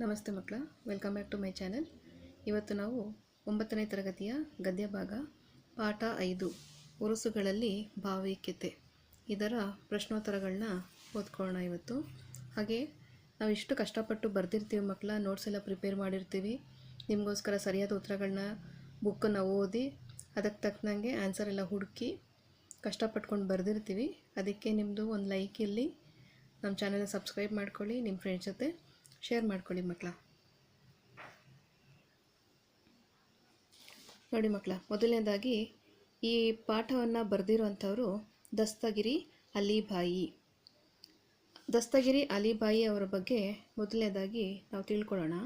ನಮಸ್ತೆ ಮಕ್ಕಳ welcome back to my channel ಇವತ್ತು ನಾವು ಒಂಬತ್ತನೇ ತರಗತಿಯ ಗದ್ಯ ಭಾಗ ಪಾಠ ಐದು, ಉರುಸುಗಳಲ್ಲಿ ಭಾವೈಕ್ಯತೆ. ಇದರ ಪ್ರಶ್ನೋತ್ತರಗಳನ್ನ ಓದ್ಕೊಳ್ಳೋಣ ಇವತ್ತು. ಹಾಗೆ, ನಾವು ಇಷ್ಟು ಕಷ್ಟಪಟ್ಟು ಬರ್ದಿರ್ತೀವಿ ಮಕ್ಕಳ ನೋಟ್ಸ್ ಎಲ್ಲ ಪ್ರಿಪೇರ್ ಮಾಡಿರ್ತೀವಿ. ನಿಮಗೋಸ್ಕರ ಸರಿಯಾದ ಉತ್ತರಗಳನ್ನ ಬುಕ್ಕನ್ನು ಓದಿ ಅದಕ್ಕೆ ತಕ್ಕನಂಗೆ ಆನ್ಸರ್ ಎಲ್ಲ ಹುಡುಕಿ ಕಷ್ಟಪಟ್ಕೊಂಡು ಬರೆದಿರ್ತೀವಿ. ಅದಕ್ಕೆ ನಿಮ್ಮದು ಒಂದು ಲೈಕ್ ಇಲ್ಲಿ. ನಮ್ಮ ಚಾನೆಲ್ನ ಸಬ್ಸ್ಕ್ರೈಬ್ ಮಾಡ್ಕೊಳ್ಳಿ ನಿಮ್ಮ ಫ್ರೆಂಡ್ಸ್ ಜೊತೆ. ಶೇರ್ ಮಾಡ್ಕೊಳ್ಳಿ ಮಕ್ಕಳ ನೋಡಿ ಮಕ್ಕಳ ಮೊದಲನೇದಾಗಿ ಈ ಪಾಠವನ್ನು ಬರೆದಿರುವಂಥವರು ದಸ್ತಗಿರಿ ಅಲಿಬಾಯಿ. ದಸ್ತಗಿರಿ ಅಲಿಬಾಯಿ ಅವರ ಬಗ್ಗೆ ಮೊದಲನೇದಾಗಿ ನಾವು ತಿಳ್ಕೊಳ್ಳೋಣ.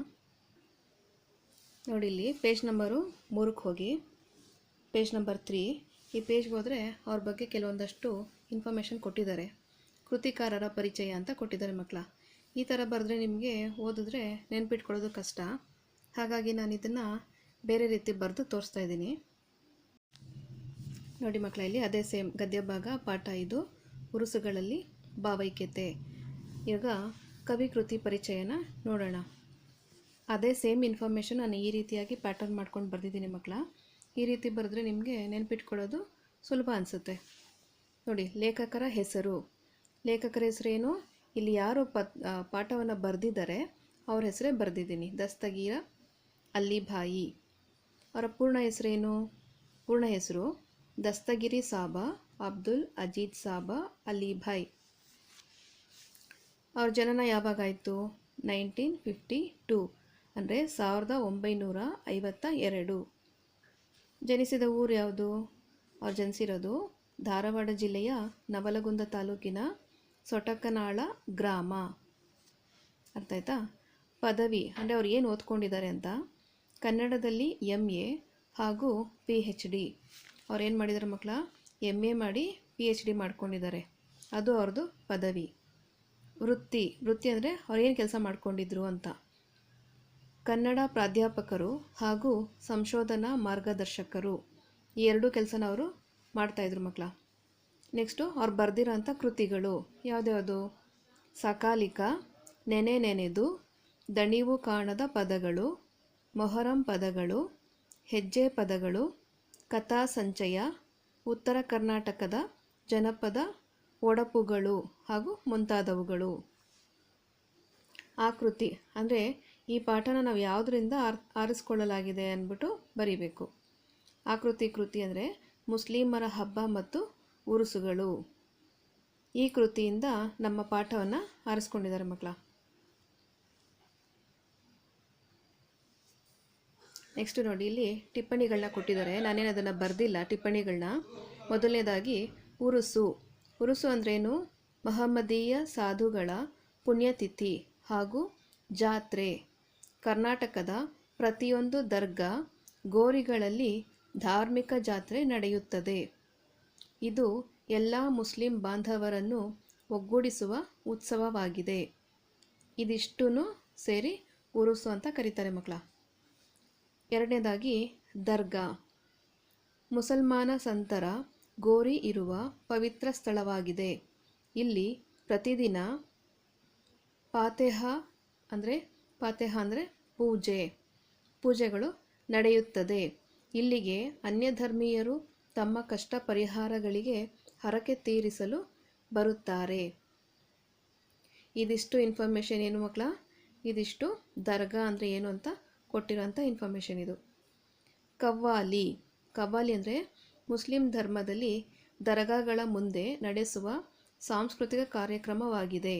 ನೋಡಿ ಇಲ್ಲಿ, ಪೇಜ್ ನಂಬರು ಮೂರಕ್ಕೆ ಹೋಗಿ. ಪೇಜ್ ನಂಬರ್ ತ್ರೀ, ಈ ಪೇಜ್ಗೆ ಹೋದರೆ ಅವ್ರ ಬಗ್ಗೆ ಕೆಲವೊಂದಷ್ಟು ಇನ್ಫಾರ್ಮೇಷನ್ ಕೊಟ್ಟಿದ್ದಾರೆ. ಕೃತಿಕಾರರ ಪರಿಚಯ ಅಂತ ಕೊಟ್ಟಿದ್ದಾರೆ ಮಕ್ಕಳ ಈ ಥರ ಬರೆದ್ರೆ ನಿಮಗೆ ಓದಿದ್ರೆ ನೆನ್ಪಿಟ್ಕೊಳ್ಳೋದು ಕಷ್ಟ. ಹಾಗಾಗಿ ನಾನು ಇದನ್ನು ಬೇರೆ ರೀತಿ ಬರೆದು ತೋರಿಸ್ತಾ ಇದ್ದೀನಿ. ನೋಡಿ ಮಕ್ಕಳ, ಇಲ್ಲಿ ಅದೇ ಸೇಮ್ ಗದ್ಯ ಭಾಗ ಪಾಠ ಇದು. ಉರುಸುಗಳಲ್ಲಿ ಭಾವೈಕ್ಯತೆ. ಈಗ ಕವಿ ಕೃತಿ ಪರಿಚಯನ ನೋಡೋಣ. ಅದೇ ಸೇಮ್ ಇನ್ಫಾರ್ಮೇಷನ್ ನಾನು ಈ ರೀತಿಯಾಗಿ ಪ್ಯಾಟರ್ನ್ ಮಾಡ್ಕೊಂಡು ಬರೆದಿದ್ದೀನಿ ಮಕ್ಕಳ. ಈ ರೀತಿ ಬರೆದ್ರೆ ನಿಮಗೆ ನೆನ್ಪಿಟ್ಕೊಳ್ಳೋದು ಸುಲಭ ಅನಿಸುತ್ತೆ. ನೋಡಿ, ಲೇಖಕರ ಹೆಸರು. ಲೇಖಕರ ಹೆಸರೇನು? ಇಲ್ಲಿ ಯಾರು ಪತ್ ಪಾಠವನ್ನು ಬರೆದಿದ್ದಾರೆ. ಅವ್ರ ಹೆಸರೇ ಬರೆದಿದ್ದೀನಿ. ದಸ್ತಗೀರ ಅಲ್ಲಿಭಾಯಿ. ಅವರ ಪೂರ್ಣ ಹೆಸರೇನು? ಪೂರ್ಣ ಹೆಸರು ದಸ್ತಗಿರಿ ಸಾಬಾ, ಅಬ್ದುಲ್ ಅಜೀದ್ ಸಾಬಾ ಅಲಿಭಾಯ್ ಅವ್ರ ಜನನ ಯಾವಾಗಾಯಿತು? ನೈನ್ಟೀನ್ ಫಿಫ್ಟಿ ಟೂ ಅಂದರೆ ಸಾವಿರದ ಒಂಬೈನೂರ ಐವತ್ತ ಎರಡು. ಜನಿಸಿದ ಊರು ಯಾವುದು? ಅವ್ರು ಜನಿಸಿರೋದು ಧಾರವಾಡ ಜಿಲ್ಲೆಯ ನವಲಗುಂದ ತಾಲೂಕಿನ ಸೊಟಕನಾಳ ಗ್ರಾಮ. ಅರ್ಥ ಆಯ್ತಾ? ಪದವಿ, ಅಂದರೆ ಅವ್ರು ಏನು ಓದ್ಕೊಂಡಿದ್ದಾರೆ ಅಂತ? ಕನ್ನಡದಲ್ಲಿ ಎಂ ಎ ಹಾಗೂ ಪಿ ಹೆಚ್ ಡಿ. ಅವ್ರೇನು ಏನು ಮಾಡಿದ್ದಾರೆ ಮಕ್ಕಳ? ಎಂ ಎ ಮಾಡಿ ಪಿ ಎಚ್ ಡಿ ಮಾಡ್ಕೊಂಡಿದ್ದಾರೆ. ಅದು ಅವ್ರದ್ದು ಪದವಿ. ವೃತ್ತಿ. ವೃತ್ತಿ ಅಂದರೆ ಅವ್ರೇನು ಕೆಲಸ ಮಾಡ್ಕೊಂಡಿದ್ರು ಅಂತ. ಕನ್ನಡ ಪ್ರಾಧ್ಯಾಪಕರು ಹಾಗೂ ಸಂಶೋಧನಾ ಮಾರ್ಗದರ್ಶಕರು. ಈ ಎರಡೂ ಕೆಲಸನ ಅವರು ಮಾಡ್ತಾಯಿದ್ರು ಮಕ್ಕಳ. ನೆಕ್ಸ್ಟು ಅವ್ರು ಬರೆದಿರೋಂಥ ಕೃತಿಗಳು. ಯಾವ್ದ್ಯಾವುದು? ಸಕಾಲಿಕ, ನೆನೆ ನೆನೆದು, ದಣಿವು ಕಾಣದ ಪದಗಳು, ಮೊಹರಂ ಪದಗಳು, ಹೆಜ್ಜೆ ಪದಗಳು, ಕಥಾ ಸಂಚಯ, ಉತ್ತರ ಕರ್ನಾಟಕದ ಜನಪದ ಒಡಪುಗಳು ಹಾಗೂ ಮುಂತಾದವುಗಳು. ಆಕೃತಿ ಅಂದರೆ ಈ ಪಾಠನ ನಾವು ಯಾವುದರಿಂದ ಆರ್, ಆರಿಸ್ಕೊಳ್ಳಲಾಗಿದೆ ಅಂದ್ಬಿಟ್ಟು ಬರಿಬೇಕು. ಆಕೃತಿ ಕೃತಿ ಅಂದರೆ ಮುಸ್ಲಿಮರ ಹಬ್ಬ ಮತ್ತು ಉರುಸುಗಳು. ಈ ಕೃತಿಯಿಂದ ನಮ್ಮ ಪಾಠವನ್ನು ಆರಿಸ್ಕೊಂಡಿದ್ದಾರೆ ಮಕ್ಕಳ. ನೆಕ್ಸ್ಟ್ ನೋಡಿ, ಇಲ್ಲಿ ಟಿಪ್ಪಣಿಗಳನ್ನ ಕೊಟ್ಟಿದ್ದಾರೆ. ನಾನೇನು ಅದನ್ನು ಬರೆದಿಲ್ಲ. ಟಿಪ್ಪಣಿಗಳನ್ನ ಮೊದಲನೇದಾಗಿ ಉರುಸು. ಉರುಸು ಅಂದ್ರೇನು? ಮಹಮ್ಮದೀಯ ಸಾಧುಗಳ ಪುಣ್ಯತಿಥಿ ಹಾಗೂ ಜಾತ್ರೆ. ಕರ್ನಾಟಕದ ಪ್ರತಿಯೊಂದು ದರ್ಗಾ ಗೋರಿಗಳಲ್ಲಿ ಧಾರ್ಮಿಕ ಜಾತ್ರೆ ನಡೆಯುತ್ತದೆ. ಇದು ಎಲ್ಲ ಮುಸ್ಲಿಂ ಬಾಂಧವರನ್ನು ಒಗ್ಗೂಡಿಸುವ ಉತ್ಸವವಾಗಿದೆ. ಇದಿಷ್ಟೂ ಸೇರಿ ಉರುಸು ಅಂತ ಕರೀತಾರೆ ಮಕ್ಕಳ. ಎರಡನೇದಾಗಿ, ದರ್ಗಾ. ಮುಸಲ್ಮಾನ ಸಂತರ ಗೋರಿ ಇರುವ ಪವಿತ್ರ ಸ್ಥಳವಾಗಿದೆ. ಇಲ್ಲಿ ಪ್ರತಿದಿನ ಪಾತೆಹ ಅಂದರೆ ಪಾತೆಹ ಅಂದರೆ ಪೂಜೆ. ಪೂಜೆಗಳು ನಡೆಯುತ್ತದೆ. ಇಲ್ಲಿಗೆ ಅನ್ಯಧರ್ಮೀಯರು ತಮ್ಮ ಕಷ್ಟ ಪರಿಹಾರಗಳಿಗೆ ಹರಕೆ ತೀರಿಸಲು ಬರುತ್ತಾರೆ. ಇದಿಷ್ಟು ಇನ್ಫಾರ್ಮೇಷನ್ ಏನು ಮಕ್ಕಳ ಇದಿಷ್ಟು ದರ್ಗಾ ಅಂದರೆ ಏನು ಅಂತ ಕೊಟ್ಟಿರೋಂಥ ಇನ್ಫಾರ್ಮೇಷನ್ ಇದು. ಕವ್ವಾಲಿ. ಕವ್ವಾಲಿ ಅಂದರೆ ಮುಸ್ಲಿಂ ಧರ್ಮದಲ್ಲಿ ದರ್ಗಾಗಳ ಮುಂದೆ ನಡೆಸುವ ಸಾಂಸ್ಕೃತಿಕ ಕಾರ್ಯಕ್ರಮವಾಗಿದೆ.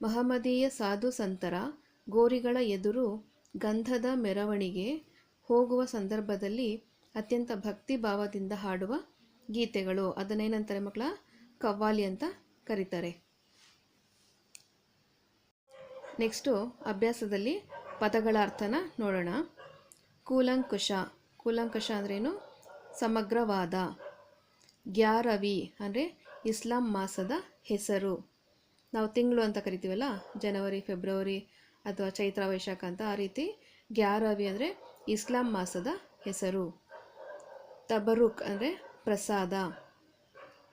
ಮಹಮ್ಮದೀಯ ಸಾಧು ಸಂತರ ಗೋರಿಗಳ ಎದುರು ಗಂಧದ ಮೆರವಣಿಗೆ ಹೋಗುವ ಸಂದರ್ಭದಲ್ಲಿ ಅತ್ಯಂತ ಭಕ್ತಿ ಭಾವದಿಂದ ಹಾಡುವ ಗೀತೆಗಳು. ಅದನ್ನೇನಂತಾರೆ ಮಕ್ಕಳ ಕವ್ವಾಲಿ ಅಂತ ಕರೀತಾರೆ. ನೆಕ್ಸ್ಟು ಅಭ್ಯಾಸದಲ್ಲಿ ಪದಗಳ ಅರ್ಥನ ನೋಡೋಣ. ಕೂಲಂಕುಷ ಕೂಲಂಕುಷ ಅಂದ್ರೇನು? ಸಮಗ್ರವಾದ. ಗ್ಯಾರವಿ ಅಂದರೆ ಇಸ್ಲಾಂ ಮಾಸದ ಹೆಸರು. ನಾವು ತಿಂಗಳು ಅಂತ ಕರಿತೀವಲ್ಲ? ಜನವರಿ, ಫೆಬ್ರವರಿ ಅಥವಾ ಚೈತ್ರ, ವೈಶಾಖ ಅಂತ ಆ ರೀತಿ ಗ್ಯಾರವಿ ಅಂದರೆ ಇಸ್ಲಾಂ ಮಾಸದ ಹೆಸರು. ತಬರುಕ್ ಅಂದರೆ ಪ್ರಸಾದ,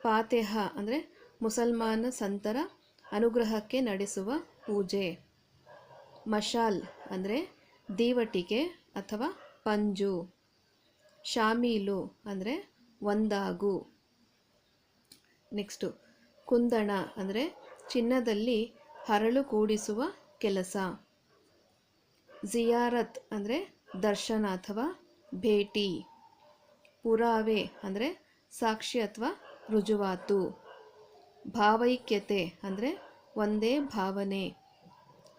ಫಾತೆಹ ಅಂದರೆ ಮುಸಲ್ಮಾನ ಸಂತರ ಅನುಗ್ರಹಕ್ಕೆ ನಡೆಸುವ ಪೂಜೆ. ಮಶಾಲ್ ಅಂದರೆ ದೀವಟಿಗೆ ಅಥವಾ ಪಂಜು. ಶಾಮೀಲು ಅಂದರೆ ಒಂದಾಗು. ನೆಕ್ಸ್ಟು, ಕುಂದಣ ಅಂದರೆ ಚಿನ್ನದಲ್ಲಿ ಹರಳು ಕೂಡಿಸುವ ಕೆಲಸ. ಜಿಯಾರತ್ ಅಂದರೆ ದರ್ಶನ ಅಥವಾ ಭೇಟಿ. ಪುರಾವೆ ಅಂದರೆ ಸಾಕ್ಷಿ ಅಥವಾ ರುಜುವಾತು. ಭಾವೈಕ್ಯತೆ ಅಂದರೆ ಒಂದೇ ಭಾವನೆ.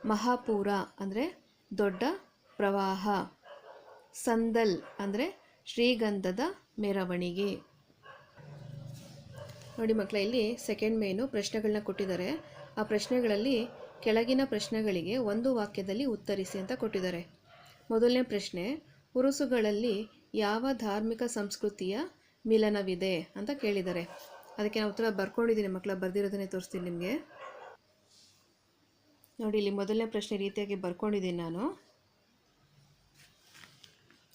ಮಹಾಪೂರ ಅಂದರೆ ದೊಡ್ಡ ಪ್ರವಾಹ. ಸಂದಲ್ ಅಂದರೆ ಶ್ರೀಗಂಧದ ಮೆರವಣಿಗೆ. ನೋಡಿ ಮಕ್ಕಳ ಇಲ್ಲಿ ಸೆಕೆಂಡ್ ಮೇನು ಪ್ರಶ್ನೆಗಳನ್ನ ಕೊಟ್ಟಿದ್ದಾರೆ. ಆ ಪ್ರಶ್ನೆಗಳಲ್ಲಿ ಕೆಳಗಿನ ಪ್ರಶ್ನೆಗಳಿಗೆ ಒಂದು ವಾಕ್ಯದಲ್ಲಿ ಉತ್ತರಿಸಿ ಅಂತ ಕೊಟ್ಟಿದ್ದಾರೆ. ಮೊದಲನೇ ಪ್ರಶ್ನೆ, ಉರುಸುಗಳಲ್ಲಿ ಯಾವ ಧಾರ್ಮಿಕ ಸಂಸ್ಕೃತಿಯ ಮಿಲನವಿದೆ ಅಂತ ಕೇಳಿದ್ದಾರೆ. ಅದಕ್ಕೆ ನಾವು ಉತ್ತರ ಬರ್ಕೊಂಡಿದ್ದೀನಿ, ಮಕ್ಕಳ. ಬರೆದಿರೋದನ್ನೇ ತೋರಿಸ್ತೀನಿ ನಿಮಗೆ. ನೋಡಿ, ಇಲ್ಲಿ ಮೊದಲನೇ ಪ್ರಶ್ನೆ ರೀತಿಯಾಗಿ ಬರ್ಕೊಂಡಿದ್ದೀನಿ ನಾನು.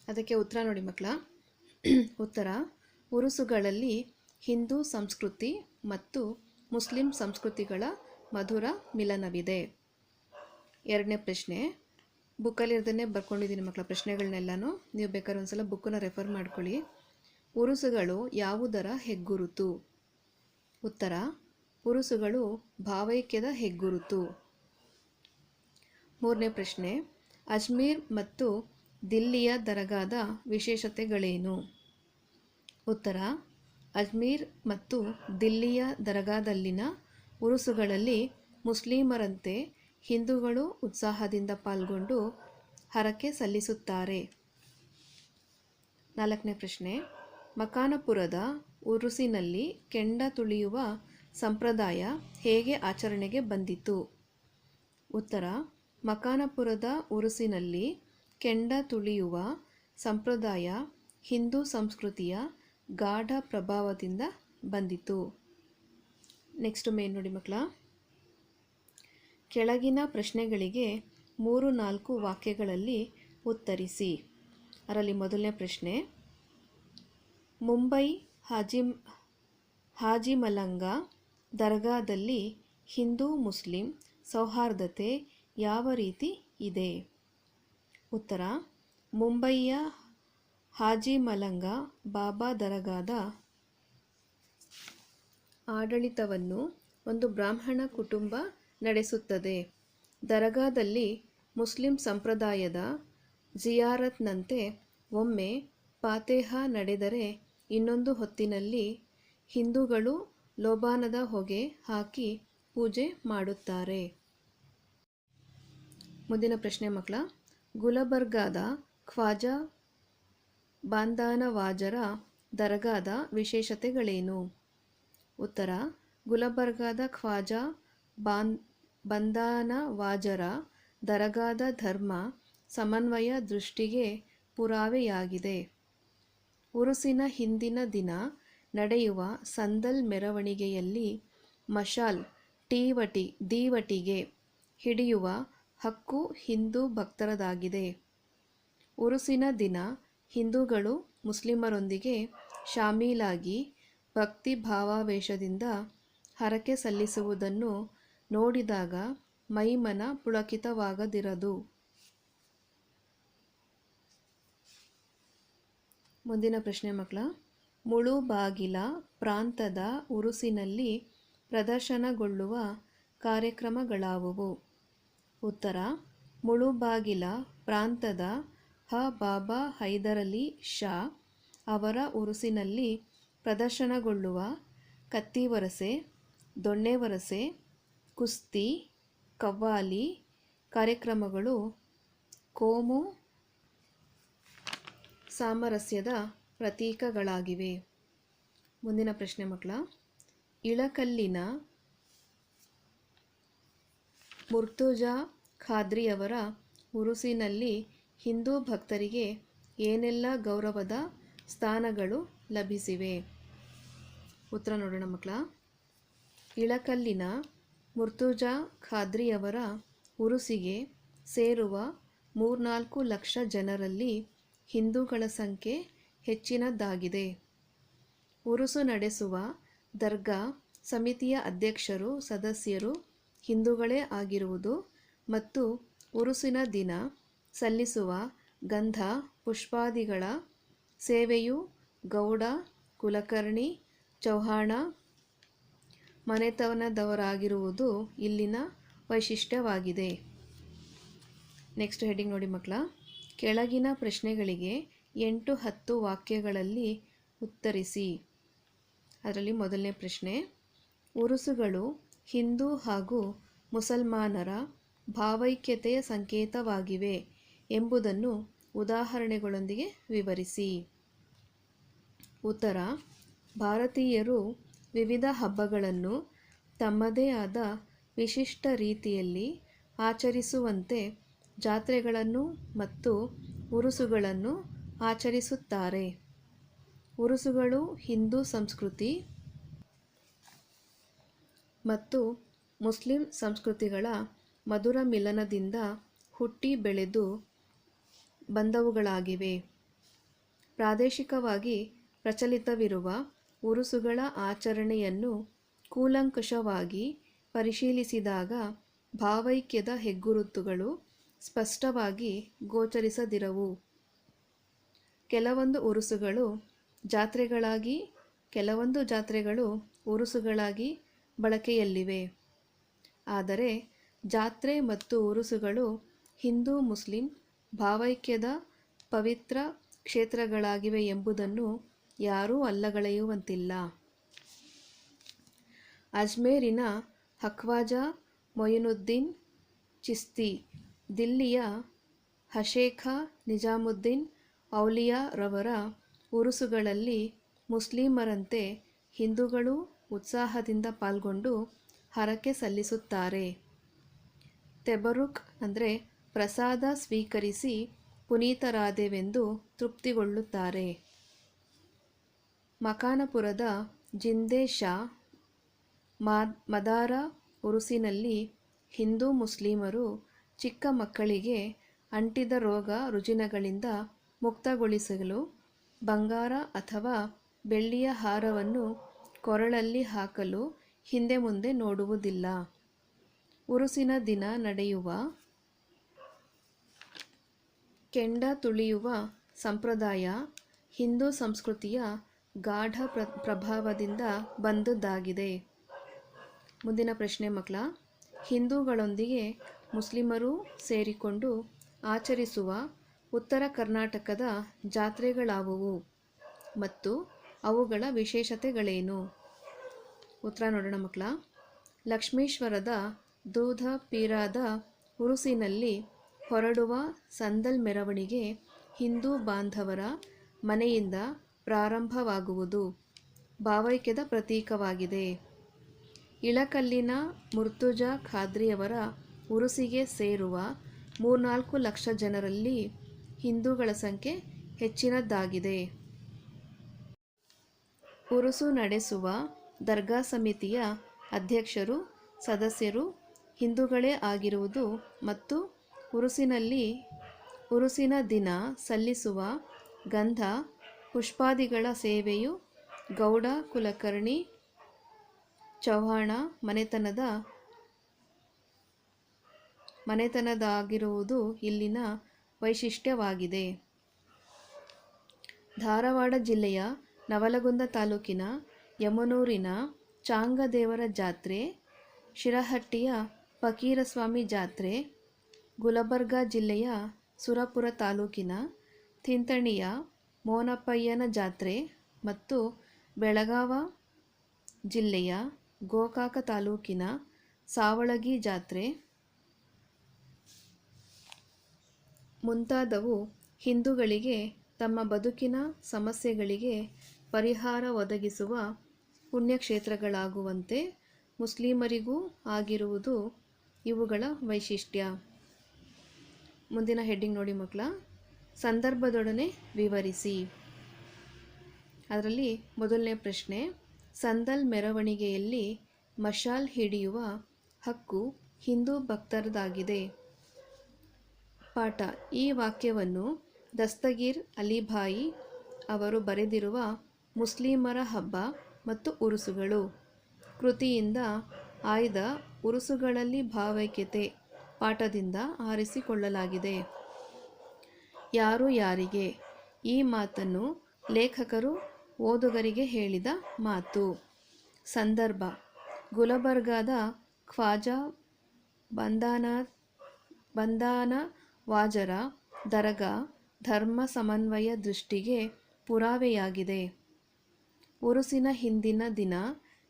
ಅದಕ್ಕೆ ಉತ್ತರ ನೋಡಿ ಮಕ್ಕಳ. ಉತ್ತರ, ಉರುಸುಗಳಲ್ಲಿ ಹಿಂದೂ ಸಂಸ್ಕೃತಿ ಮತ್ತು ಮುಸ್ಲಿಂ ಸಂಸ್ಕೃತಿಗಳ ಮಧುರ ಮಿಲನವಿದೆ. ಎರಡನೇ ಪ್ರಶ್ನೆ ಬುಕ್ಕಲ್ಲಿರೋದನ್ನೇ ಬರ್ಕೊಂಡಿದ್ದೀನಿ ಮಕ್ಕಳ ಪ್ರಶ್ನೆಗಳನ್ನೆಲ್ಲನೂ. ನೀವು ಬೇಕಾದ್ರೆ ಒಂದು ಸಲ ಬುಕ್ಕನ್ನ ರೆಫರ್ ಮಾಡ್ಕೊಳ್ಳಿ. ಉರುಸುಗಳು ಯಾವುದರ ಹೆಗ್ಗುರುತು? ಉತ್ತರ, ಉರುಸುಗಳು ಭಾವೈಕ್ಯದ ಹೆಗ್ಗುರುತು. ಮೂರನೇ ಪ್ರಶ್ನೆ, ಅಜ್ಮೀರ್ ಮತ್ತು ದಿಲ್ಲಿಯ ದರಗಾದ ವಿಶೇಷತೆಗಳೇನು? ಉತ್ತರ, ಅಜ್ಮೀರ್ ಮತ್ತು ದಿಲ್ಲಿಯ ದರಗಾದಲ್ಲಿನ ಉರುಸುಗಳಲ್ಲಿ ಮುಸ್ಲಿಮರಂತೆ ಹಿಂದೂಗಳು ಉತ್ಸಾಹದಿಂದ ಪಾಲ್ಗೊಂಡು ಹರಕೆ ಸಲ್ಲಿಸುತ್ತಾರೆ. ನಾಲ್ಕನೇ ಪ್ರಶ್ನೆ. ಮಕಾನಪುರದ ಉರುಸಿನಲ್ಲಿ ಕೆಂಡ ತುಳಿಯುವ ಸಂಪ್ರದಾಯ ಹೇಗೆ ಆಚರಣೆಗೆ ಬಂದಿತು? ಉತ್ತರ. ಮಕಾನಪುರದ ಉರುಸಿನಲ್ಲಿ ಕೆಂಡ ತುಳಿಯುವ ಸಂಪ್ರದಾಯ ಹಿಂದೂ ಸಂಸ್ಕೃತಿಯ ಗಾಢ ಪ್ರಭಾವದಿಂದ ಬಂದಿತು. ನೆಕ್ಸ್ಟ್ ಮೇನ್ ನೋಡಿ ಮಕ್ಕಳ. ಕೆಳಗಿನ ಪ್ರಶ್ನೆಗಳಿಗೆ ಮೂರು ನಾಲ್ಕು ವಾಕ್ಯಗಳಲ್ಲಿ ಉತ್ತರಿಸಿ. ಅದರಲ್ಲಿ ಮೊದಲನೇ ಪ್ರಶ್ನೆ, ಮುಂಬೈ ಹಾಜಿ ಹಾಜಿಮಲಂಗ ದರ್ಗಾದಲ್ಲಿ ಹಿಂದೂ ಮುಸ್ಲಿಂ ಸೌಹಾರ್ದತೆ ಯಾವ ರೀತಿ ಇದೆ? ಉತ್ತರ ಮುಂಬಯಿಯ ಹಾಜಿಮಲಂಗ ಬಾಬಾ ದರಗಾದ ಆಡಳಿತವನ್ನು ಒಂದು ಬ್ರಾಹ್ಮಣ ಕುಟುಂಬ ನಡೆಸುತ್ತದೆ. ದರಗಾದಲ್ಲಿ ಮುಸ್ಲಿಂ ಸಂಪ್ರದಾಯದ ಜಿಯಾರತ್ನಂತೆ ಒಮ್ಮೆ ಪಾತೇಹ ನಡೆದರೆ ಇನ್ನೊಂದು ಹೊತ್ತಿನಲ್ಲಿ ಹಿಂದೂಗಳು ಲೋಬಾನದ ಹೊಗೆ ಹಾಕಿ ಪೂಜೆ ಮಾಡುತ್ತಾರೆ. ಮುಂದಿನ ಪ್ರಶ್ನೆ ಮಕ್ಕಳ, ಗುಲಬರ್ಗಾದ ಖ್ವಾಜಾ ಬಾಂದಾನವಾಜರ ದರ್ಗಾದ ವಿಶೇಷತೆಗಳೇನು? ಉತ್ತರ, ಗುಲಬರ್ಗಾದ ಖ್ವಾಜಾ ಬಾನ್ ಬಂಧಾನವಾಜರ ದರಗಾದ ಧರ್ಮ ಸಮನ್ವಯ ದೃಷ್ಟಿಗೆ ಪುರಾವೆಯಾಗಿದೆ. ಉರುಸಿನ ಹಿಂದಿನ ದಿನ ನಡೆಯುವ ಸಂದಲ್ ಮೆರವಣಿಗೆಯಲ್ಲಿ ಮಶಾಲ್ ಟೀವಟಿ ದೀವಟಿಗೆ ಹಿಡಿಯುವ ಹಕ್ಕು ಹಿಂದೂ ಭಕ್ತರದಾಗಿದೆ. ಉರುಸಿನ ದಿನ ಹಿಂದೂಗಳು ಮುಸ್ಲಿಮರೊಂದಿಗೆ ಶಾಮೀಲಾಗಿ ಭಕ್ತಿ ಭಾವಾವೇಶದಿಂದ ಹರಕೆ ಸಲ್ಲಿಸುವುದನ್ನು ನೋಡಿದಾಗ ಮೈಮನ ಪುಳಕಿತವಾಗದಿರದು. ಮುಂದಿನ ಪ್ರಶ್ನೆ ಮಕ್ಕಳ, ಮುಳುಬಾಗಿಲ ಪ್ರಾಂತದ ಉರುಸಿನಲ್ಲಿ ಪ್ರದರ್ಶನಗೊಳ್ಳುವ ಕಾರ್ಯಕ್ರಮಗಳಾವುವು? ಉತ್ತರ, ಮುಳುಬಾಗಿಲ ಪ್ರಾಂತದ ಹ ಬಾಬಾ ಹೈದರಲಿ ಶಾ ಅವರ ಉರುಸಿನಲ್ಲಿ ಪ್ರದರ್ಶನಗೊಳ್ಳುವ ಕತ್ತಿವರಸೆ, ದೊಣ್ಣೆವರಸೆ ಕುಸ್ತಿ, ಕವ್ವಾಲಿ ಕಾರ್ಯಕ್ರಮಗಳು ಕೋಮು ಸಾಮರಸ್ಯದ ಪ್ರತೀಕಗಳಾಗಿವೆ. ಮುಂದಿನ ಪ್ರಶ್ನೆ ಮಕ್ಕಳ, ಇಳಕಲ್ಲಿನ ಮುರ್ತುಜಾ ಖಾದ್ರಿಯವರ ಉರುಸಿನಲ್ಲಿ ಹಿಂದೂ ಭಕ್ತರಿಗೆ ಏನೆಲ್ಲ ಗೌರವದ ಸ್ಥಾನಗಳು ಲಭಿಸಿವೆ? ಉತ್ತರ ನೋಡೋಣ ಮಕ್ಕಳ, ಇಳಕಲ್ಲಿನ ಮುರ್ತುಜಾ ಖಾದ್ರಿಯವರ ಉರುಸಿಗೆ ಸೇರುವ ಮೂರ್ನಾಲ್ಕು ಲಕ್ಷ ಜನರಲ್ಲಿ ಹಿಂದೂಗಳ ಸಂಖ್ಯೆ ಹೆಚ್ಚಿನದ್ದಾಗಿದೆ. ಉರುಸು ನಡೆಸುವ ದರ್ಗಾ ಸಮಿತಿಯ ಅಧ್ಯಕ್ಷರು, ಸದಸ್ಯರು ಹಿಂದೂಗಳೇ ಆಗಿರುವುದು ಮತ್ತು ಉರುಸಿನ ದಿನ ಸಲ್ಲಿಸುವ ಗಂಧ, ಪುಷ್ಪಾದಿಗಳ ಸೇವೆಯು ಗೌಡ, ಕುಲಕರ್ಣಿ, ಚೌಹಾಣ ಮನೆತನದವರಾಗಿರುವುದು ಇಲ್ಲಿನ ವೈಶಿಷ್ಟ್ಯವಾಗಿದೆ. ನೆಕ್ಸ್ಟ್ ಹೆಡಿಂಗ್ ನೋಡಿ ಮಕ್ಕಳ. ಕೆಳಗಿನ ಪ್ರಶ್ನೆಗಳಿಗೆ ಎಂಟು ಹತ್ತು ವಾಕ್ಯಗಳಲ್ಲಿ ಉತ್ತರಿಸಿ. ಅದರಲ್ಲಿ ಮೊದಲನೇ ಪ್ರಶ್ನೆ, ಉರುಸುಗಳು ಹಿಂದೂ ಹಾಗೂ ಮುಸಲ್ಮಾನರ ಭಾವೈಕ್ಯತೆಯ ಸಂಕೇತವಾಗಿವೆ ಎಂಬುದನ್ನು ಉದಾಹರಣೆಗಳೊಂದಿಗೆ ವಿವರಿಸಿ. ಉತ್ತರ, ಭಾರತೀಯರು ವಿವಿಧ ಹಬ್ಬಗಳನ್ನು ತಮ್ಮದೇ ಆದ ವಿಶಿಷ್ಟ ರೀತಿಯಲ್ಲಿ ಆಚರಿಸುವಂತೆ ಜಾತ್ರೆಗಳನ್ನು ಮತ್ತು ಉರುಸುಗಳನ್ನು ಆಚರಿಸುತ್ತಾರೆ. ಉರುಸುಗಳು ಹಿಂದೂ ಸಂಸ್ಕೃತಿ ಮತ್ತು ಮುಸ್ಲಿಂ ಸಂಸ್ಕೃತಿಗಳ ಮಧುರ ಮಿಲನದಿಂದ ಹುಟ್ಟಿ ಬೆಳೆದು ಬಂದವುಗಳಾಗಿವೆ. ಪ್ರಾದೇಶಿಕವಾಗಿ ಪ್ರಚಲಿತವಿರುವ ಉರುಸುಗಳ ಆಚರಣೆಯನ್ನು ಕೂಲಂಕಷವಾಗಿ ಪರಿಶೀಲಿಸಿದಾಗ ಭಾವೈಕ್ಯದ ಹೆಗ್ಗುರುತುಗಳು ಸ್ಪಷ್ಟವಾಗಿ ಗೋಚರಿಸದಿರವು. ಕೆಲವೊಂದು ಉರುಸುಗಳು ಜಾತ್ರೆಗಳಾಗಿ, ಕೆಲವೊಂದು ಜಾತ್ರೆಗಳು ಉರುಸುಗಳಾಗಿ ಬಳಕೆಯಲ್ಲಿವೆ. ಆದರೆ ಜಾತ್ರೆ ಮತ್ತು ಉರುಸುಗಳು ಹಿಂದೂ, ಮುಸ್ಲಿಂ, ಭಾವೈಕ್ಯದ ಪವಿತ್ರ ಕ್ಷೇತ್ರಗಳಾಗಿವೆ ಎಂಬುದನ್ನು ಯಾರೂ ಅಲ್ಲಗಳೆಯುವಂತಿಲ್ಲ. ಅಜ್ಮೇರಿನ ಹಕ್ವಾಜಾ ಮೊಯಿನುದ್ದೀನ್ ಚಿಸ್ತಿ, ದಿಲ್ಲಿಯ ಹಶೇಖ ನಿಜಾಮುದ್ದೀನ್ ಔಲಿಯಾ ರವರ ಉರುಸುಗಳಲ್ಲಿ ಮುಸ್ಲಿಮರಂತೆ ಹಿಂದೂಗಳು ಉತ್ಸಾಹದಿಂದ ಪಾಲ್ಗೊಂಡು ಹರಕೆ ಸಲ್ಲಿಸುತ್ತಾರೆ. ತೆಬರುಕ್ ಅಂದರೆ ಪ್ರಸಾದ ಸ್ವೀಕರಿಸಿ ಪುನೀತರಾದೆವೆಂದು ತೃಪ್ತಿಗೊಳ್ಳುತ್ತಾರೆ. ಮಕಾನಪುರದ ಜಿಂದೆ ಶಾ ಮದಾರ ಉರುಸಿನಲ್ಲಿ ಹಿಂದೂ ಮುಸ್ಲಿಮರು ಚಿಕ್ಕ ಮಕ್ಕಳಿಗೆ ಅಂಟಿದ ರೋಗ ರುಜಿನಗಳಿಂದ ಮುಕ್ತಗೊಳಿಸಲು ಬಂಗಾರ ಅಥವಾ ಬೆಳ್ಳಿಯ ಹಾರವನ್ನು ಕೊರಳಲ್ಲಿ ಹಾಕಲು ಹಿಂದೆ ಮುಂದೆ ನೋಡುವುದಿಲ್ಲ. ಉರುಸಿನ ದಿನ ನಡೆಯುವ ಕೆಂಡ ತುಳಿಯುವ ಸಂಪ್ರದಾಯ ಹಿಂದೂ ಸಂಸ್ಕೃತಿಯ ಗಾಢ ಪ್ರ, ಪ್ರಭಾವದಿಂದ ಬಂದದ್ದಾಗಿದೆ. ಮುಂದಿನ ಪ್ರಶ್ನೆ ಮಕ್ಕಳ, ಹಿಂದೂಗಳೊಂದಿಗೆ ಮುಸ್ಲಿಮರೂ ಸೇರಿಕೊಂಡು ಆಚರಿಸುವ ಉತ್ತರ ಕರ್ನಾಟಕದ ಜಾತ್ರೆಗಳಾವುವು ಮತ್ತು ಅವುಗಳ ವಿಶೇಷತೆಗಳೇನು? ಉತ್ತರ ನೋಡೋಣ ಮಕ್ಕಳ, ಲಕ್ಷ್ಮೀಶ್ವರದ ದೂಧ ಪೀರಾದ ಉರುಸಿನಲ್ಲಿ ಹೊರಡುವ ಸಂದಲ್ ಮೆರವಣಿಗೆ ಹಿಂದೂ ಬಾಂಧವರ ಮನೆಯಿಂದ ಪ್ರಾರಂಭವಾಗುವುದು ಭಾವೈಕ್ಯದ ಪ್ರತೀಕವಾಗಿದೆ. ಇಳಕಲ್ಲಿನ ಮುರ್ತುಜಾ ಖಾದ್ರಿಯವರ ಉರುಸಿಗೆ ಸೇರುವ ಮೂರ್ನಾಲ್ಕು ಲಕ್ಷ ಜನರಲ್ಲಿ ಹಿಂದೂಗಳ ಸಂಖ್ಯೆ ಹೆಚ್ಚಿನದ್ದಾಗಿದೆ. ಉರುಸು ನಡೆಸುವ ದರ್ಗಾ ಸಮಿತಿಯ ಅಧ್ಯಕ್ಷರು, ಸದಸ್ಯರು ಹಿಂದೂಗಳೇ ಆಗಿರುವುದು ಮತ್ತು ಉರುಸಿನಲ್ಲಿ, ಉರುಸಿನ ದಿನ ಸಲ್ಲಿಸುವ ಗಂಧ ಪುಷ್ಪಾದಿಗಳ ಸೇವೆಯು ಗೌಡ, ಕುಲಕರ್ಣಿ ಚೌಹಾಣ ಮನೆತನದ ಮನೆತನದಾಗಿರುವುದು ಇಲ್ಲಿನ ವೈಶಿಷ್ಟ್ಯವಾಗಿದೆ. ಧಾರವಾಡ ಜಿಲ್ಲೆಯ ನವಲಗುಂದ ತಾಲೂಕಿನ ಯಮನೂರಿನ ಚಾಂಗದೇವರ ಜಾತ್ರೆ, ಶಿರಹಟ್ಟಿಯ ಫಕೀರಸ್ವಾಮಿ ಜಾತ್ರೆ, ಗುಲಬರ್ಗಾ ಜಿಲ್ಲೆಯ ಸುರಪುರ ತಾಲೂಕಿನ ತಿಂತಣಿಯ ಮೋನಪ್ಪಯ್ಯನ ಜಾತ್ರೆ ಮತ್ತು ಬೆಳಗಾವ ಜಿಲ್ಲೆಯ ಗೋಕಾಕ ತಾಲೂಕಿನ ಸಾವಳಗಿ ಜಾತ್ರೆ ಮುಂತಾದವು ಹಿಂದೂಗಳಿಗೆ ತಮ್ಮ ಬದುಕಿನ ಸಮಸ್ಯೆಗಳಿಗೆ ಪರಿಹಾರ ಒದಗಿಸುವ ಪುಣ್ಯಕ್ಷೇತ್ರಗಳಾಗುವಂತೆ ಮುಸ್ಲಿಮರಿಗೂ ಆಗಿರುವುದು ಇವುಗಳ ವೈಶಿಷ್ಟ್ಯ. ಮುಂದಿನ ಹೆಡ್ಡಿಂಗ್ ನೋಡಿ ಮಕ್ಕಳ. ಸಂದರ್ಭದೊಡನೆ ವಿವರಿಸಿ. ಅದರಲ್ಲಿ ಮೊದಲನೇ ಪ್ರಶ್ನೆ, ಸಂದಲ್ ಮೆರವಣಿಗೆಯಲ್ಲಿ ಮಶಾಲ್ ಹಿಡಿಯುವ ಹಕ್ಕು ಹಿಂದೂ ಭಕ್ತರದಾಗಿದೆ. ಪಾಠ, ಈ ವಾಕ್ಯವನ್ನು ದಸ್ತಗೀರ್ ಅಲಿಭಾಯಿ ಅವರು ಬರೆದಿರುವ ಮುಸ್ಲಿಮರ ಹಬ್ಬ ಮತ್ತು ಉರುಸುಗಳು. ಕೃತಿಯಿಂದ ಆಯ್ದ ಉರುಸುಗಳಲ್ಲಿ ಭಾವೈಕ್ಯತೆ ಪಾಠದಿಂದ ಆರಿಸಿಕೊಳ್ಳಲಾಗಿದೆ. ಯಾರು ಯಾರಿಗೆ? ಈ ಮಾತನ್ನು ಲೇಖಕರು ಓದುಗರಿಗೆ ಹೇಳಿದ ಮಾತು. ಸಂದರ್ಭ. ಗುಲಬರ್ಗಾದ ಖ್ವಾಜಾ ಬಂದಾನ ಬಂದಾನ ವಾಜರ ದರ್ಗಾ ಧರ್ಮ ಸಮನ್ವಯ ದೃಷ್ಟಿಗೆ ಪುರಾವೆಯಾಗಿದೆ. ಉರುಸಿನ ಹಿಂದಿನ ದಿನ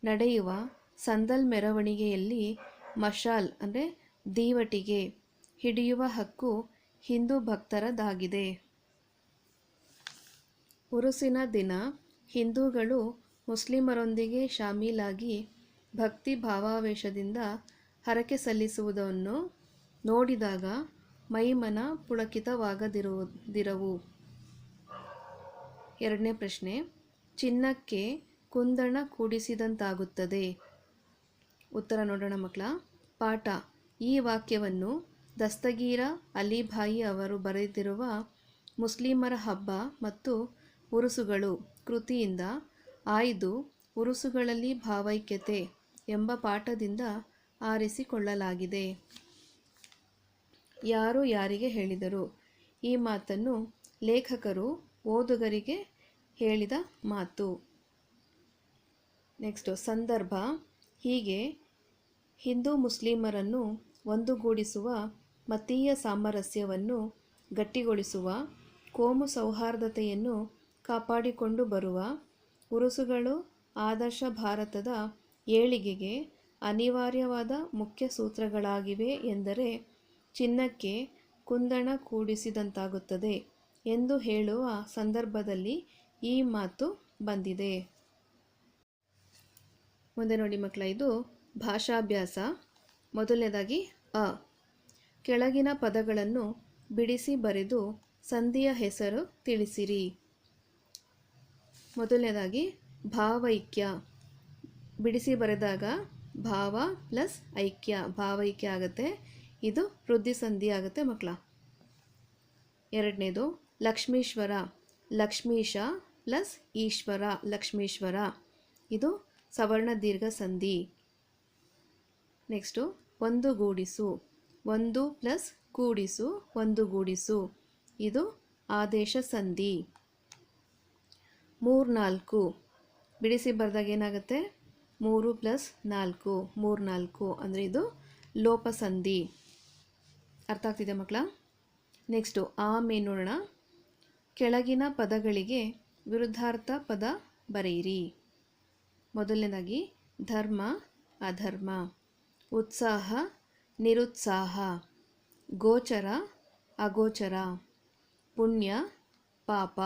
ನಡೆಯುವ ಸಂದಲ್ ಮೆರವಣಿಗೆಯಲ್ಲಿ ಮಶಾಲ್ ಅಂದರೆ ದೀವಟಿಗೆ ಹಿಡಿಯುವ ಹಕ್ಕು ಹಿಂದೂ ಭಕ್ತರದಾಗಿದೆ. ಉರುಸಿನ ದಿನ ಹಿಂದೂಗಳು ಮುಸ್ಲಿಮರೊಂದಿಗೆ ಶಾಮೀಲಾಗಿ ಭಕ್ತಿ ಭಾವಾವೇಶದಿಂದ ಹರಕೆ ಸಲ್ಲಿಸುವುದನ್ನು ನೋಡಿದಾಗ ಮೈಮನ ಪುಳಕಿತವಾಗದಿರುವುದಿರವು ಎರಡನೇ ಪ್ರಶ್ನೆ, ಚಿನ್ನಕ್ಕೆ ಕುಂದಣ ಕೂಡಿಸಿದಂತಾಗುತ್ತದೆ. ಉತ್ತರ ನೋಡೋಣ ಮಕ್ಕಳ, ಪಾಠ. ಈ ವಾಕ್ಯವನ್ನು ದಸ್ತಗೀರ ಅಲಿಭಾಯಿ ಅವರು ಬರೆದಿರುವ ಮುಸ್ಲಿಮರ ಹಬ್ಬ ಮತ್ತು ಉರುಸುಗಳು ಕೃತಿಯಿಂದ ಆಯ್ದು ಉರುಸುಗಳಲ್ಲಿ ಭಾವೈಕ್ಯತೆ ಎಂಬ ಪಾಠದಿಂದ ಆರಿಸಿಕೊಳ್ಳಲಾಗಿದೆ. ಯಾರು ಯಾರಿಗೆ ಹೇಳಿದರು? ಈ ಮಾತನ್ನು ಲೇಖಕರು, ಓದುಗರಿಗೆ ಹೇಳಿದ ಮಾತು. ನೆಕ್ಸ್ಟು ಸಂದರ್ಭ, ಹೀಗೆ ಹಿಂದೂ ಮುಸ್ಲಿಮರನ್ನು ಒಂದುಗೂಡಿಸುವ ಮತೀಯ ಸಾಮರಸ್ಯವನ್ನು ಗಟ್ಟಿಗೊಳಿಸುವ, ಕೋಮು ಸೌಹಾರ್ದತೆಯನ್ನು ಕಾಪಾಡಿಕೊಂಡು ಬರುವ ಉರುಸುಗಳು ಆದರ್ಶ ಭಾರತದ ಏಳಿಗೆಗೆ ಅನಿವಾರ್ಯವಾದ ಮುಖ್ಯ ಸೂತ್ರಗಳಾಗಿವೆ ಎಂದರೆ ಚಿನ್ನಕ್ಕೆ ಕುಂದಣ ಕೂಡಿಸಿದಂತಾಗುತ್ತದೆ ಎಂದು ಹೇಳುವ ಸಂದರ್ಭದಲ್ಲಿ ಈ ಮಾತು ಬಂದಿದೆ. ಮುಂದೆ ನೋಡಿ ಮಕ್ಕಳ, ಇದು ಭಾಷಾಭ್ಯಾಸ. ಮೊದಲನೇದಾಗಿ ಅ. ಕೆಳಗಿನ ಪದಗಳನ್ನು ಬಿಡಿಸಿ ಬರೆದು ಸಂಧಿಯ ಹೆಸರು ತಿಳಿಸಿರಿ. ಮೊದಲನೇದಾಗಿ ಭಾವೈಕ್ಯ. ಬಿಡಿಸಿ ಬರೆದಾಗ ಭಾವ ಪ್ಲಸ್ ಐಕ್ಯ. ಭಾವೈಕ್ಯ ಆಗುತ್ತೆ. ಇದು ವೃದ್ಧಿ ಸಂಧಿ ಆಗುತ್ತೆ ಮಕ್ಕಳ ಎರಡನೇದು ಲಕ್ಷ್ಮೀಶ್ವರ. ಲಕ್ಷ್ಮೀಶ ಪ್ಲಸ್ ಈಶ್ವರ, ಲಕ್ಷ್ಮೀಶ್ವರ. ಇದು ಸವರ್ಣ ದೀರ್ಘ ಸಂಧಿ ನೆಕ್ಸ್ಟು ಒಂದು ಗೂಡಿಸು. ಒಂದು ಪ್ಲಸ್ ಕೂಡಿಸು, ಒಂದು ಗೂಡಿಸು. ಇದು ಆದೇಶ ಸಂಧಿ. ಮೂರ್ನಾಲ್ಕು. ಬಿಡಿಸಿ ಬರೆದಾಗ ಏನಾಗುತ್ತೆ? ಮೂರು ಪ್ಲಸ್ ನಾಲ್ಕು, ಮೂರ್ನಾಲ್ಕು. ಅಂದರೆ ಇದು ಲೋಪ ಸಂಧಿ. ಅರ್ಥ ಆಗ್ತಿದೆ ಮಕ್ಕಳ? ನೆಕ್ಸ್ಟು ಆಮೇಲೆ ನೋಡೋಣ. ಕೆಳಗಿನ ಪದಗಳಿಗೆ ವಿರುದ್ಧಾರ್ಥ ಪದ ಬರೆಯಿರಿ. ಮೊದಲನೇದಾಗಿ, ಧರ್ಮ, ಅಧರ್ಮ. ಉತ್ಸಾಹ ನಿರುತ್ಸಾಹ, ಗೋಚರ, ಅಗೋಚರ, ಪುಣ್ಯ, ಪಾಪ.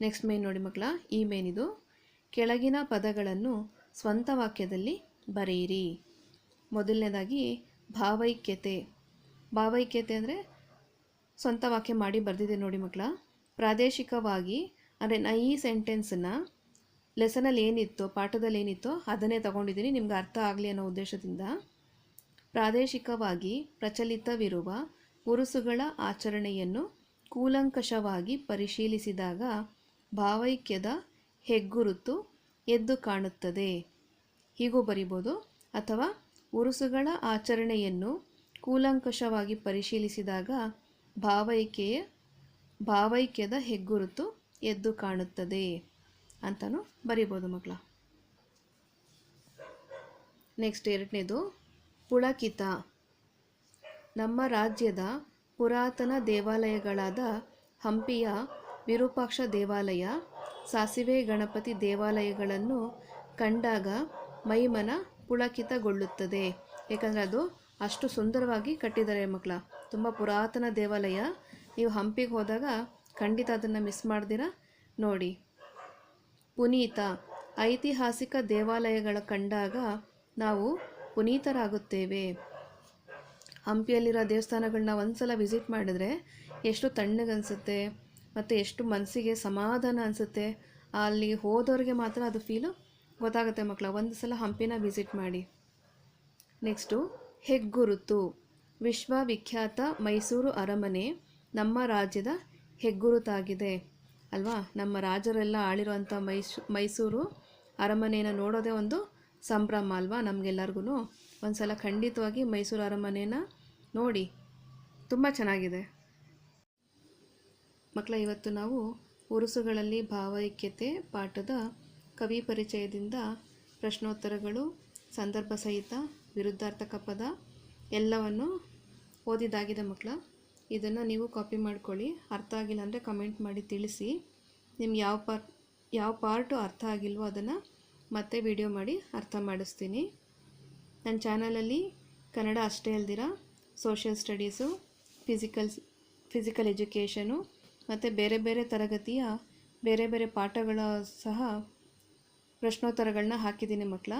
ನೆಕ್ಸ್ಟ್ ಮೇನ್ ನೋಡಿ ಮಕ್ಕಳ, ಈ ಮೇನ್ ಇದು. ಕೆಳಗಿನ ಪದಗಳನ್ನು ಸ್ವಂತ ವಾಕ್ಯದಲ್ಲಿ ಬರೆಯಿರಿ. ಮೊದಲನೇದಾಗಿ, ಭಾವೈಕ್ಯತೆ. ಭಾವೈಕ್ಯತೆ ಅಂದರೆ ಸ್ವಂತ ವಾಕ್ಯ ಮಾಡಿ ಬರೆದಿದೆ ನೋಡಿ ಮಕ್ಕಳ. ಪ್ರಾದೇಶಿಕವಾಗಿ, ಅಂದರೆ ನಾ ಈ ಸೆಂಟೆನ್ಸನ್ನು ಲೆಸನಲ್ಲಿ ಏನಿತ್ತು ಪಾಠದಲ್ಲಿ ಏನಿತ್ತು ಅದನ್ನೇ ತಗೊಂಡಿದ್ದೀನಿ. ನಿಮ್ಗೆ ಅರ್ಥ ಆಗಲಿ ಅನ್ನೋ ಉದ್ದೇಶದಿಂದ. ಪ್ರಾದೇಶಿಕವಾಗಿ ಪ್ರಚಲಿತವಿರುವ ಉರುಸುಗಳ ಆಚರಣೆಯನ್ನು ಕೂಲಂಕಷವಾಗಿ ಪರಿಶೀಲಿಸಿದಾಗ ಭಾವೈಕ್ಯದ ಹೆಗ್ಗುರುತು ಎದ್ದು ಕಾಣುತ್ತದೆ. ಹೀಗೂ ಬರಿಬೋದು. ಅಥವಾ ಉರುಸುಗಳ ಆಚರಣೆಯನ್ನು ಕೂಲಂಕಷವಾಗಿ ಪರಿಶೀಲಿಸಿದಾಗ ಭಾವೈಕ್ಯೆಯ, ಭಾವೈಕ್ಯದ ಹೆಗ್ಗುರುತು ಎದ್ದು ಕಾಣುತ್ತದೆ. ಅಂತಲೂ ಬರಿಬೋದು ಮಕ್ಕಳ ನೆಕ್ಸ್ಟ್ ಎರಡನೇದು ಪುಳಕಿತ. ನಮ್ಮ ರಾಜ್ಯದ ಪುರಾತನ ದೇವಾಲಯಗಳಾದ ಹಂಪಿಯ ವಿರೂಪಾಕ್ಷ ದೇವಾಲಯ, ಸಾಸಿವೆ ಗಣಪತಿ ದೇವಾಲಯಗಳನ್ನು ಕಂಡಾಗ ಮೈಮನ ಪುಳಕಿತಗೊಳ್ಳುತ್ತದೆ. ಏಕೆಂದರೆ ಅದು ಅಷ್ಟು ಸುಂದರವಾಗಿ ಕಟ್ಟಿದ್ದಾರೆ ಮಕ್ಕಳ ತುಂಬ ಪುರಾತನ ದೇವಾಲಯ. ನೀವು ಹಂಪಿಗೆ ಹೋದಾಗ ಖಂಡಿತ ಅದನ್ನು ಮಿಸ್ ಮಾಡ್ದಿರ? ನೋಡಿ. ಪುನೀತ ಐತಿಹಾಸಿಕ ದೇವಾಲಯಗಳ ಕಂಡಾಗ ನಾವು ಪುನೀತರಾಗುತ್ತೇವೆ. ಹಂಪಿಯಲ್ಲಿರೋ ದೇವಸ್ಥಾನಗಳನ್ನ ಒಂದ್ಸಲ ವಿಸಿಟ್ ಮಾಡಿದ್ರೆ ಎಷ್ಟು ತಣ್ಣಗನ್ಸುತ್ತೆ, ಮತ್ತು ಎಷ್ಟು ಮನಸ್ಸಿಗೆ ಸಮಾಧಾನ ಅನಿಸುತ್ತೆ, ಅಲ್ಲಿ ಹೋದವ್ರಿಗೆ ಮಾತ್ರ ಅದು ಫೀಲು ಗೊತ್ತಾಗುತ್ತೆ ಮಕ್ಕಳ ಒಂದು ಸಲ ಹಂಪಿನ ವಿಸಿಟ್ ಮಾಡಿ. ನೆಕ್ಸ್ಟು ಹೆಗ್ಗುರುತು. ವಿಶ್ವವಿಖ್ಯಾತ ಮೈಸೂರು ಅರಮನೆ ನಮ್ಮ ರಾಜ್ಯದ ಹೆಗ್ಗುರುತಾಗಿದೆ. ಅಲ್ವಾ? ನಮ್ಮ ರಾಜರೆಲ್ಲ ಆಳಿರುವಂಥ ಮೈಸೂ, ಮೈಸೂರು ಅರಮನೆಯನ್ನು ನೋಡೋದೇ ಒಂದು ಸಂಭ್ರಮ ಅಲ್ವಾ ನಮಗೆಲ್ಲರಿಗೂ ಒಂದು ಸಲ ಖಂಡಿತವಾಗಿ ಮೈಸೂರು ಅರಮನೆನ ನೋಡಿ. ತುಂಬ ಚೆನ್ನಾಗಿದೆ. ಮಕ್ಕಳ ಇವತ್ತು ನಾವು ಉರುಸುಗಳಲ್ಲಿ ಭಾವೈಕ್ಯತೆ ಪಾಠದ ಕವಿ ಪರಿಚಯದಿಂದ ಪ್ರಶ್ನೋತ್ತರಗಳು, ಸಂದರ್ಭ ಸಹಿತ, ವಿರುದ್ಧಾರ್ಥಕ ಪದ ಎಲ್ಲವನ್ನು ಓದಿದಾಗಿದೆ ಮಕ್ಕಳ ಇದನ್ನು ನೀವು ಕಾಪಿ ಮಾಡ್ಕೊಳ್ಳಿ. ಅರ್ಥ ಆಗಿಲ್ಲ ಅಂದರೆ ಕಮೆಂಟ್ ಮಾಡಿ ತಿಳಿಸಿ. ನಿಮ್ಗೆ ಯಾವ ಪಾರ್ಟ್ ಯಾವ ಪಾರ್ಟು ಅರ್ಥ ಆಗಿಲ್ವೋ ಅದನ್ನು ಮತ್ತೆ ವಿಡಿಯೋ ಮಾಡಿ ಅರ್ಥ ಮಾಡಿಸ್ತೀನಿ. ನನ್ನ ಚಾನಲಲ್ಲಿ ಕನ್ನಡ ಅಷ್ಟೇ ಅಲ್ದಿರ social studies physical physical education ಮತ್ತು ಬೇರೆ ಬೇರೆ ತರಗತಿಯ ಬೇರೆ ಬೇರೆ ಪಾಠಗಳ ಸಹ ಪ್ರಶ್ನೋತ್ತರಗಳನ್ನ ಹಾಕಿದ್ದೀನಿ ಮಕ್ಕಳ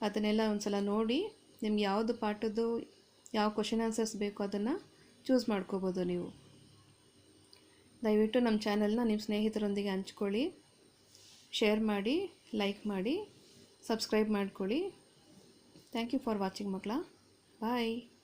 ಅದನ್ನೆಲ್ಲ ಒಂದು ಸಲ ನೋಡಿ ನಿಮ್ಗೆ ಯಾವುದು ಪಾಠದ್ದು, ಯಾವ ಕ್ವಶನ್ ಆನ್ಸರ್ಸ್ ಬೇಕೋ ಅದನ್ನು ಚೂಸ್ ಮಾಡ್ಕೋಬೋದು ನೀವು. ದಯವಿಟ್ಟು ನಮ್ಮ ಚಾನಲ್ನ ನಿಮ್ಮ ಸ್ನೇಹಿತರೊಂದಿಗೆ ಹಂಚ್ಕೊಳ್ಳಿ, ಶೇರ್ ಮಾಡಿ, ಲೈಕ್ ಮಾಡಿ, ಸಬ್ಸ್ಕ್ರೈಬ್ ಮಾಡ್ಕೊಳ್ಳಿ. ಥ್ಯಾಂಕ್ ಯು ಫಾರ್ ವಾಚಿಂಗ್ ಮಕ್ಕಳ. ಬಾಯ್.